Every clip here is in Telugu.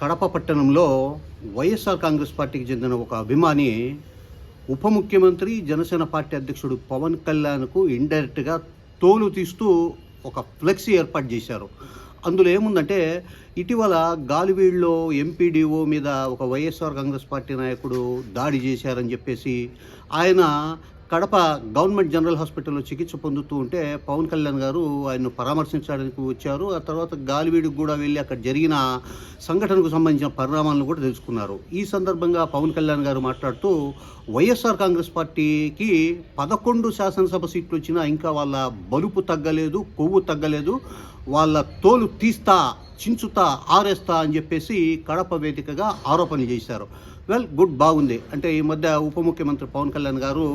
కడప పట్టణంలో వైఎస్ఆర్ కాంగ్రెస్ పార్టీకి చెందిన ఒక అభిమాని ఉప ముఖ్యమంత్రి జనసేన పార్టీ అధ్యక్షుడు పవన్ కళ్యాణ్కు ఇండైరెక్ట్గా తోలు తీస్తూ ఒక ఫ్లెక్సీ ఏర్పాటు చేశారు. అందులో ఏముందంటే ఇటీవల గాలివీడులో ఎంపీడీఓ మీద ఒక వైఎస్ఆర్ కాంగ్రెస్ పార్టీ నాయకుడు దాడి చేశారని చెప్పేసి ఆయన కడప గవర్నమెంట్ జనరల్ హాస్పిటల్లో చికిత్స పొందుతూ ఉంటే పవన్ కళ్యాణ్ గారు ఆయన్ను పరామర్శించడానికి వచ్చారు. ఆ తర్వాత గాలివీడికి కూడా వెళ్ళి అక్కడ జరిగిన సంఘటనకు సంబంధించిన పరిణామాలను కూడా తెలుసుకున్నారు. ఈ సందర్భంగా పవన్ కళ్యాణ్ గారు మాట్లాడుతూ వైఎస్ఆర్ కాంగ్రెస్ పార్టీకి పదకొండు శాసనసభ సీట్లు వచ్చినా ఇంకా వాళ్ళ బలుపు తగ్గలేదు కొవ్వు తగ్గలేదు. వాళ్ళ తోలు తీస్తా చించుతా ఆరేస్తా అని చెప్పేసి కడప వేదికగా ఆరోపణలు చేశారు. వెల్ గుడ్ బాగుంది. అంటే ఈ మధ్య ఉప ముఖ్యమంత్రి పవన్ కళ్యాణ్ గారు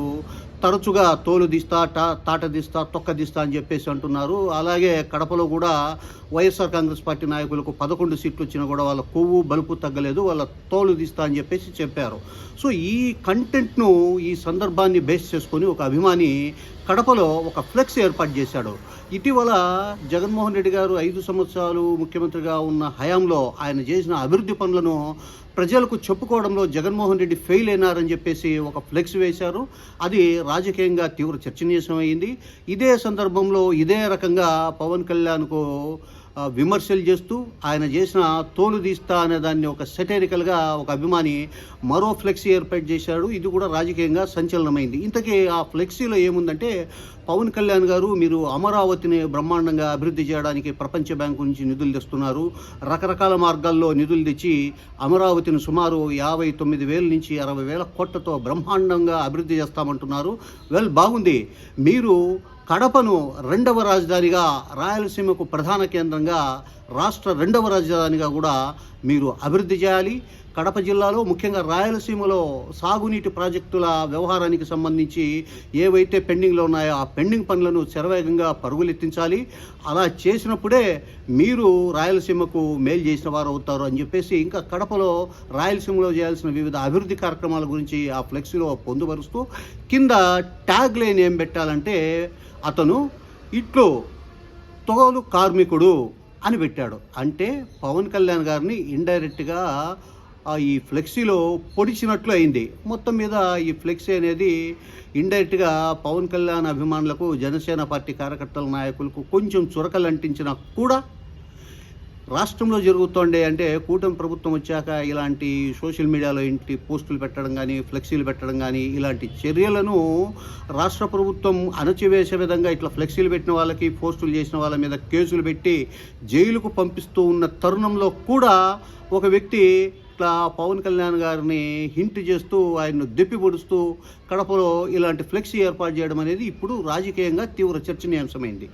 తరచుగా తోలు తీస్తా టా తాట తీస్తా తొక్క తీస్తా అని చెప్పేసి అంటున్నారు. అలాగే కడపలో కూడా వైఎస్ఆర్ కాంగ్రెస్ పార్టీ నాయకులకు పదకొండు సీట్లు వచ్చినా కూడా వాళ్ళ కొవ్వు బలుపు తగ్గలేదు. వాళ్ళ తోలు తీస్తా అని చెప్పేసి చెప్పారు. సో ఈ కంటెంట్ను ఈ సందర్భాన్ని బేస్ చేసుకొని ఒక అభిమాని కడపలో ఒక ఫ్లెక్స్ ఏర్పాటు చేశాడు. ఇటీవల జగన్మోహన్ రెడ్డి గారు ఐదు సంవత్సరాలు ముఖ్యమంత్రిగా ఉన్న హయాంలో ఆయన చేసిన అభివృద్ధి పనులను ప్రజలకు చెప్పుకోవడంలో జగన్మోహన్ రెడ్డి ఫెయిల్ అయినారని చెప్పేసి ఒక ఫ్లెక్స్ వేశారు. అది రాజకీయంగా తీవ్ర చర్చనీయాంశమైంది. ఇదే సందర్భంలో ఇదే రకంగా పవన్ కళ్యాణ్కు విమర్శలు చేస్తూ ఆయన చేసిన తోలు తీస్తా అనే దాన్ని ఒక సెటరికల్గా ఒక అభిమాని మరో ఫ్లెక్సీ ఏర్పాటు చేశాడు. ఇది కూడా రాజకీయంగా సంచలనమైంది. ఇంతకీ ఆ ఫ్లెక్సీలో ఏముందంటే పవన్ కళ్యాణ్ గారు మీరు అమరావతిని బ్రహ్మాండంగా అభివృద్ధి చేయడానికి ప్రపంచ బ్యాంకు నుంచి నిధులు తెస్తున్నారు. రకరకాల మార్గాల్లో నిధులు తెచ్చి అమరావతిని సుమారు యాభై తొమ్మిది వేల నుంచి అరవై వేల కోట్లతో బ్రహ్మాండంగా అభివృద్ధి చేస్తామంటున్నారు. వెల్ బాగుంది. మీరు కడపను రెండవ రాజధానిగా రాయలసీమకు ప్రధాన కేంద్రంగా రాష్ట్ర రెండవ రాజధానిగా కూడా మీరు అభివృద్ధి చేయాలి. కడప జిల్లాలో ముఖ్యంగా రాయలసీమలో సాగునీటి ప్రాజెక్టుల వ్యవహారానికి సంబంధించి ఏవైతే పెండింగ్లో ఉన్నాయో ఆ పెండింగ్ పనులను శరవేగంగా పరుగులెత్తించాలి. అలా చేసినప్పుడే మీరు రాయలసీమకు మేలు చేసిన వారు అవుతారు అని చెప్పేసి ఇంకా కడపలో రాయలసీమలో చేయాల్సిన వివిధ అభివృద్ధి కార్యక్రమాల గురించి ఆ ఫ్లెక్సీలో పొందుపరుస్తూ కింద ట్యాగ్ లైన్ ఏం పెట్టాలంటే అతను ఇట్లో తోలు కార్మికుడు అని పెట్టాడు. అంటే పవన్ కళ్యాణ్ గారిని ఇండైరెక్ట్గా ఈ ఫ్లెక్సీలో పొడిచినట్లు అయింది. మొత్తం మీద ఈ ఫ్లెక్సీ అనేది ఇండైరెక్ట్గా పవన్ కళ్యాణ్ అభిమానులకు జనసేన పార్టీ కార్యకర్తల నాయకులకు కొంచెం చురకలు అంటించినా కూడా రాష్ట్రంలో జరుగుతుండే అంటే కూటమి ప్రభుత్వం వచ్చాక ఇలాంటి సోషల్ మీడియాలో ఇంటి పోస్టులు పెట్టడం కానీ ఫ్లెక్సీలు పెట్టడం కానీ ఇలాంటి చర్యలను రాష్ట్ర ప్రభుత్వం అణచివేసే విధంగా ఇట్లా ఫ్లెక్సీలు పెట్టిన వాళ్ళకి పోస్టులు చేసిన వాళ్ళ మీద కేసులు పెట్టి జైలుకు పంపిస్తూ ఉన్న తరుణంలో కూడా ఒక వ్యక్తి ఇట్లా పవన్ కళ్యాణ్ గారిని హింట్ చేస్తూ ఆయన్ను దెప్పి పొడుస్తూ కడపలో ఇలాంటి ఫ్లెక్సీ ఏర్పాటు చేయడం అనేది ఇప్పుడు రాజకీయంగా తీవ్ర చర్చనీయాంశమైంది.